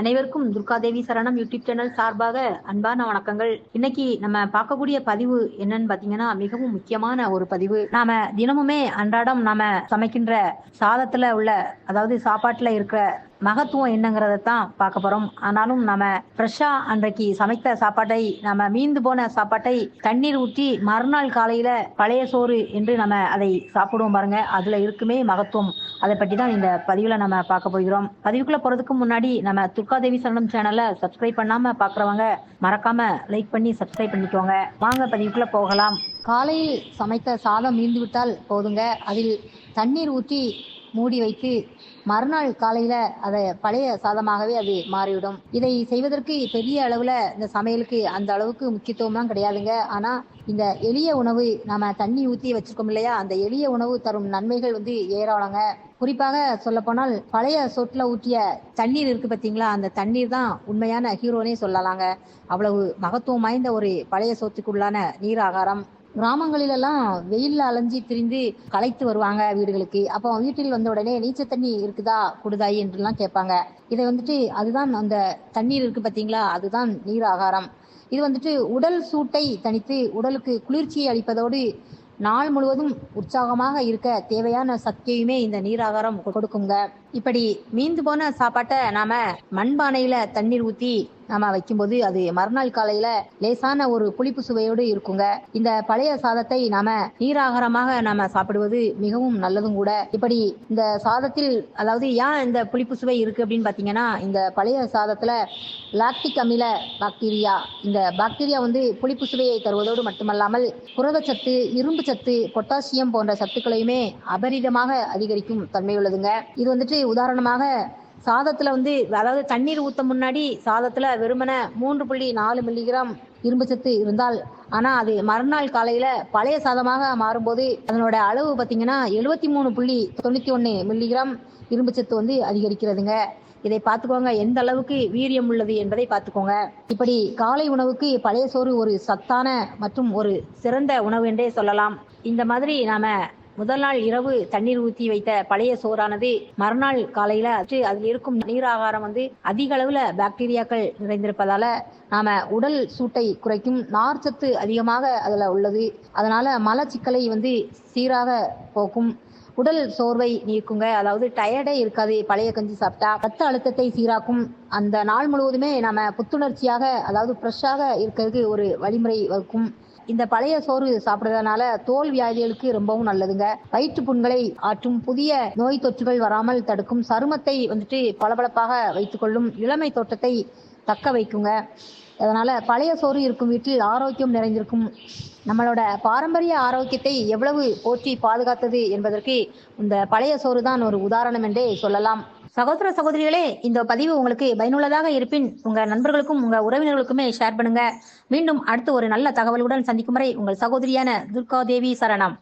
அனைவருக்கும் துர்காதேவி சரணம் YouTube channel சார்பாக அன்பான வணக்கங்கள். இன்னைக்கு நம்ம பார்க்கக்கூடிய பதிவு என்னன்னு பாத்தீங்கன்னா மிகவும் முக்கியமான ஒரு பதிவு. நாம தினமுமே அன்றாடம் நாம சமைக்கின்ற சாதத்துல உள்ள அதாவது சாப்பாட்டுல இருக்கிற மகத்துவம் என்னங்கிறத தான் பார்க்க போறோம். ஆனாலும் நம்ம ஃப்ரெஷ்ஷா அன்றைக்கு சமைத்த சாப்பாட்டை நம்ம மீந்து போன சாப்பாட்டை தண்ணீர் ஊற்றி மறுநாள் காலையில பழைய சோறு என்று நம்ம அதை சாப்பிடுவோம் பாருங்க. அதுல இருக்குமே மகத்துவம். அதை பற்றி தான் இந்த பதிவுல நம்ம பார்க்க போகிறோம். பதிவுக்குள்ள போறதுக்கு முன்னாடி நம்ம துர்காதேவி சரணம் சேனலை சப்ஸ்கிரைப் பண்ணாம பாக்குறவங்க மறக்காம லைக் பண்ணி சப்ஸ்கிரைப் பண்ணிக்கோங்க. வாங்க பதிவுக்குள்ள போகலாம். காலையில் சமைத்த சாதம் மீந்து விட்டால் போதுங்க. அதில் தண்ணீர் ஊற்றி மூடி வைத்து மறுநாள் காலையில் அதை பழைய சாதமாகவே அது மாறிவிடும். இதை செய்வதற்கு பெரிய அளவில் இந்த சமையலுக்கு அந்த அளவுக்கு முக்கியத்துவம்லாம் கிடையாதுங்க. ஆனால் இந்த எளிய உணவு நம்ம தண்ணி ஊற்றி வச்சுருக்கோம் இல்லையா? அந்த எளிய உணவு தரும் நன்மைகள் வந்து ஏராளங்க. குறிப்பாக சொல்லப்போனால் பழைய சொட்டில் ஊற்றிய தண்ணீர் இருக்கு பார்த்தீங்களா அந்த தண்ணீர் தான் உண்மையான ஹீரோனே சொல்லலாங்க. அவ்வளவு மகத்துவம் வாய்ந்த ஒரு பழைய சொத்துக்குள்ளான நீர் ஆகாரம். கிராமங்களிலெல்லாம் வெயில்ல அலைஞ்சி திரிந்து களைத்து வருவாங்க வீடுகளுக்கு. அப்போ வீட்டில் வந்த உடனே நீச்சல் தண்ணி இருக்குதா? குடுதாயி என்றுலாம் கேட்பாங்க. இதை வந்துட்டு அதுதான் அந்த தண்ணீர் இருக்கு பார்த்தீங்களா அதுதான் நீர் ஆகாரம். இது வந்துட்டு உடல் சூட்டை தனித்து உடலுக்கு குளிர்ச்சியை அளிப்பதோடு நாள் முழுவதும் உற்சாகமாக இருக்க தேவையான சக்தியுமே இந்த நீராகாரம் கொடுக்குங்க. இப்படி மீந்து போன சாப்பாட்டை நாம மண்பானையில தண்ணீர் ஊத்தி நாம வைக்கும்போது அது மறுநாள் காலையில லேசான ஒரு புளிப்பு சுவையோடு இருக்குங்க. இந்த பழைய சாதத்தை நாம நீராகாரமாக நாம சாப்பிடுவது மிகவும் நல்லதும் கூட. இப்படி இந்த சாதத்தில் அதாவது ஏன் இந்த புளிப்பு சுவை இருக்கு அப்படின்னு பாத்தீங்கன்னா இந்த பழைய சாதத்துல லாக்டிக் அமில பாக்டீரியா இந்த பாக்டீரியா வந்து புளிப்பு சுவையை தருவதோடு மட்டுமல்லாமல் புரதச்சத்து இரும்பு சத்து பொட்டாசியம் போன்ற சத்துக்களையுமே அபரிதமாக அதிகரிக்கும் தன்மை உள்ளதுங்க. இது வந்துட்டு உதாரணமாக சாதத்துல வந்து அதாவது தண்ணீர் ஊத்த முன்னாடி சாதத்துல வெறுமன மூன்று புள்ளி நாலு மில்லிகிராம் இரும்பு சத்து இருந்தால் ஆனா அது மறுநாள் காலையில பழைய சாதமாக மாறும்போது அதனோட அளவு பார்த்தீங்கன்னா எழுபத்தி மூணு புள்ளி தொண்ணூத்தி ஒன்னு மில்லிகிராம் இரும்பு சத்து வந்து அதிகரிக்கிறதுங்க. இதை பார்த்துக்கோங்க எந்த அளவுக்கு வீரியம் உள்ளது என்பதை பார்த்துக்கோங்க. இப்படி காலை உணவுக்கு பழைய சோறு ஒரு சத்தான மற்றும் ஒரு சிறந்த உணவு என்றே சொல்லலாம். இந்த மாதிரி நாம முதல் நாள் இரவு தண்ணீர் ஊற்றி வைத்த பழைய சோறானது மறுநாள் காலையில அதில் இருக்கும் நீராகாரம் வந்து அதிக அளவுல பாக்டீரியாக்கள் நிறைந்திருப்பதால நாம உடல் சூட்டை குறைக்கும் நார்ச்சத்து அதிகமாக அதில் உள்ளது. அதனால மலச்சிக்கலை வந்து சீராக போக்கும். உடல் சோர்வை நீக்குங்க. அதாவது டயர்டே இருக்காது. பழைய கஞ்சி சாப்பிட்டா ரத்த அழுத்தத்தை சீராக்கும். அந்த நாள் முழுவதுமே நம்ம புத்துணர்ச்சியாக அதாவது ஃப்ரெஷ்ஷாக இருக்கிறதுக்கு ஒரு வழிமுறை வகுக்கும். இந்த பழைய சோறு சாப்பிடுறதுனால தோல் வியாதிகளுக்கு ரொம்பவும் நல்லதுங்க. வயிற்று புண்களை ஆற்றும் புதிய நோய் தொற்றுகள் வராமல் தடுக்கும் சருமத்தை வந்துட்டு பளபளப்பாக வைத்துக்கொள்ளும் இளமை தோட்டத்தை தக்க வைக்குங்க. அதனால பழைய சோறு இருக்கும் வீட்டில் ஆரோக்கியம் நிறைந்திருக்கும். நம்மளோட பாரம்பரிய ஆரோக்கியத்தை எவ்வளவு போற்றி பாதுகாத்தது என்பதற்கு இந்த பழைய சோறு தான் ஒரு உதாரணம் என்றே சொல்லலாம். சகோதர சகோதரிகளே இந்த பதிவு உங்களுக்கு பயனுள்ளதாக இருப்பின் உங்க நண்பர்களுக்கும் உங்க உறவினர்களுக்குமே ஷேர் பண்ணுங்க. மீண்டும் அடுத்து ஒரு நல்ல தகவலுடன் சந்திக்கும் வரை உங்கள் சகோதரியான துர்கா தேவி சரணம்.